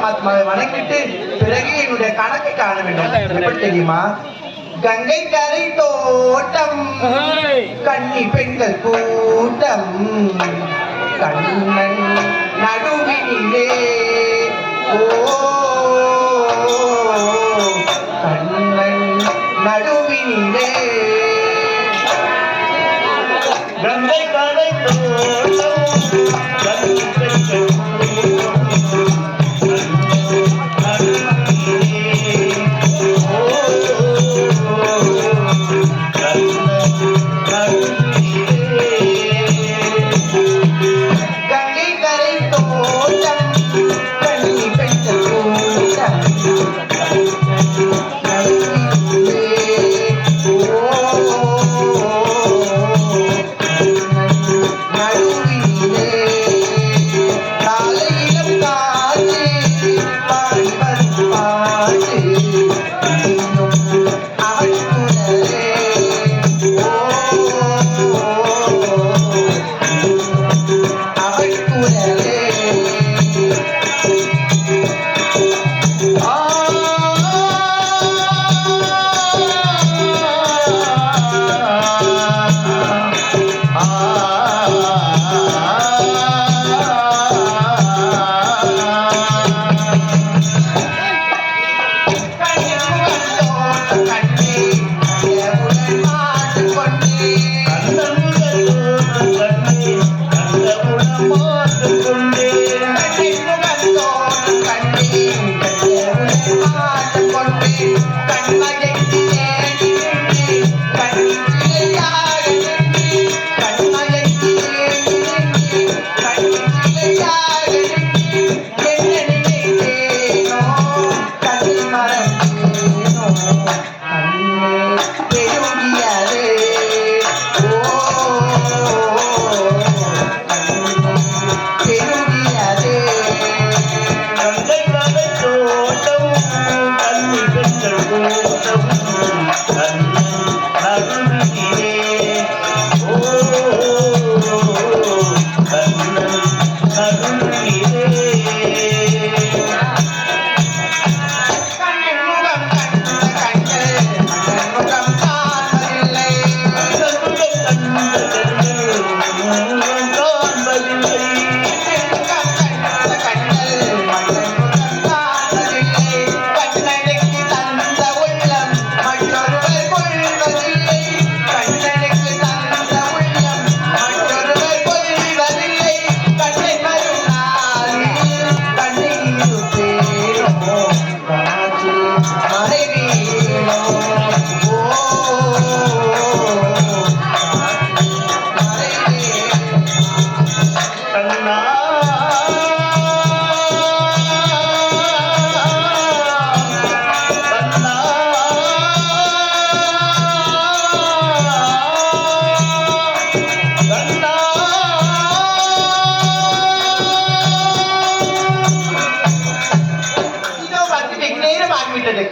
பரமாத்மாவை வணங்கிட்டு பிறகு என்னுடைய கணக்கை காண வேண்டும். எப்படி தெரியுமா? கங்கை கரை தோட்டம் கன்னி பெண்கள் கூட்டம் கண்ணன் நடுவினிலே இதோ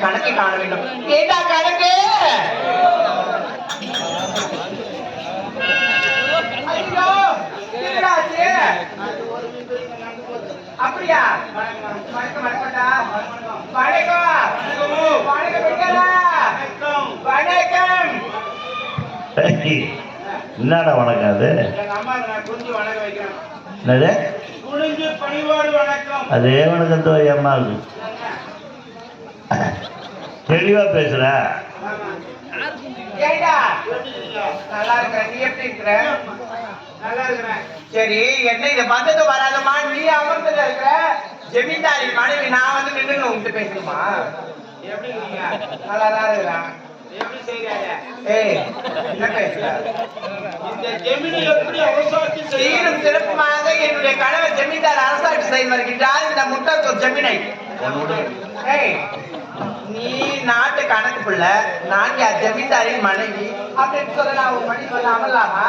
கணக்கை காண வேண்டும். ஏண்டா கணக்கு? என்னடா? அப்படியா? வணக்கம் வணக்கம்டா. வணக்கம். வணக்கம் பெண்களா. வணக்கம். என்னடா வணக்கம் அது? எங்க அம்மா நான் குஞ்சு வணக்கம் வைக்கிறேன் என்னது? குனிஞ்சு பணிவாடு வணக்கம். அதே வணக்கத்தோ அம்மாவுக்கு தெளிவா பேசுற. நல்லா இருக்கிறேன் நீ எப்படி இருக்கிற? நல்லா இருக்கிறேன். சரி என்ன இதை வந்தது வராதமா நீ அமர்ந்தது இருக்கிற ஜமீன்தாரி மனைவி நான் வந்து நின்று உங்ககிட்ட பேசணுமா? எப்படி நல்லா தான் இருக்கிறேன். சிறப்புமாக என்னுடைய கணவர் ஜமீன்தார் அரசாட்சி செய்து வருகின்றார். இந்த முட்டத்தூர் ஜமீனை. நீ நாட்டு கணக்கு பிள்ளை. நான் யார் ஜமீன்தாரின் மனைவி. அப்படின்னு சொல்ல நான் ஒரு மணி சொல்ல அமலாமா?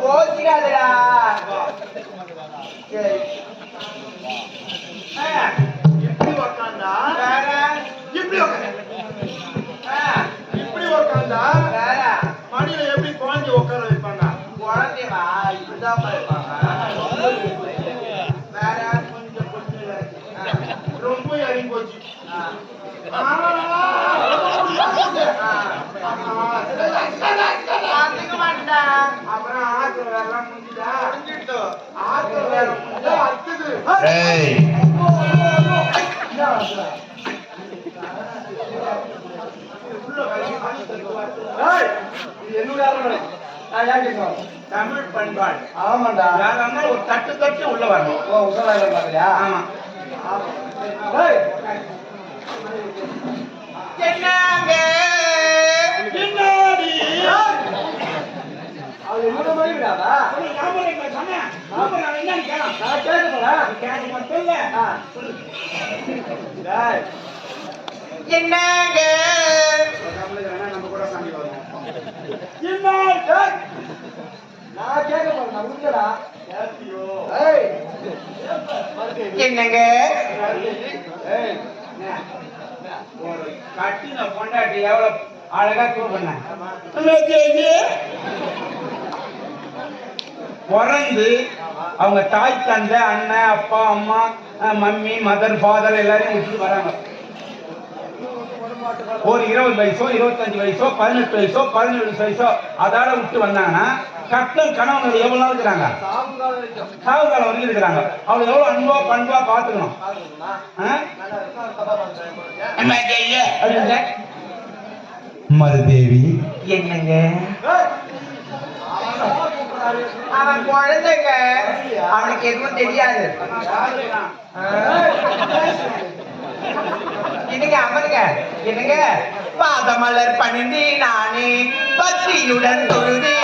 கோச்சிக்காதடா சரி. ஆ, இப்படி உக்காந்தா? வேற? இப்படி உக்காந்து ஆ, இப்படி உக்காந்தா? தமிழ் பண்பாடு ஆமாண்டா. யாரா இருந்தாலும் ஒரு தட்டு தட்டு உள்ள வரணும் ஓ, உஷாராயிரம் பார்க்கலையா? ஆமா என்னங்க பின்னாடி. ஏய், அது என்னோட மாதிரி விடாதா? நான் கேட்கணும்ல? ஆ. ஏய், என்னங்க நம்ம கூட சாமி நான் கேட்க போறேன். ஏய், என்னங்க கட்டின பொண்டாட்டி எவ்வளவு அழகா கூப்பிடுங்க பிறந்து அவங்க தாய் தந்தை அண்ணன் அப்பா அம்மா மம்மி மதர் ஃபாதர் எல்லாரையும் விட்டுட்டு வராங்க. ஒரு இருபது வயசோ இருபத்தஞ்சு வயசோ பதினெட்டு வயசோ பதினேழு வயசோ அதால விட்டு வந்தாங்கன்னா கட்டம் கணவன் எவ்வளவு நாள் இருக்கிறாங்க. சாவு காலம் வரைக்கும் இருக்கிறாங்க. அவங்க எவ்வளவு அன்பா பண்பா பாத்துக்கணும் பாத்துக்கணுமா? ஆ? நல்லா இருக்கா? தப்பா பண்றேன் போலயே. அப்படின்ற மருதேவி என்னங்க ஏய், அவன் தான் கூப்பிடுறாரு. அவன் குழந்தைங்க. அவனுக்கு எதுவும் தெரியாது. என்னங்க அமருங்க. என்னங்க பாதமலர் பணிந்து நானே பக்தியுடன் தொழுதே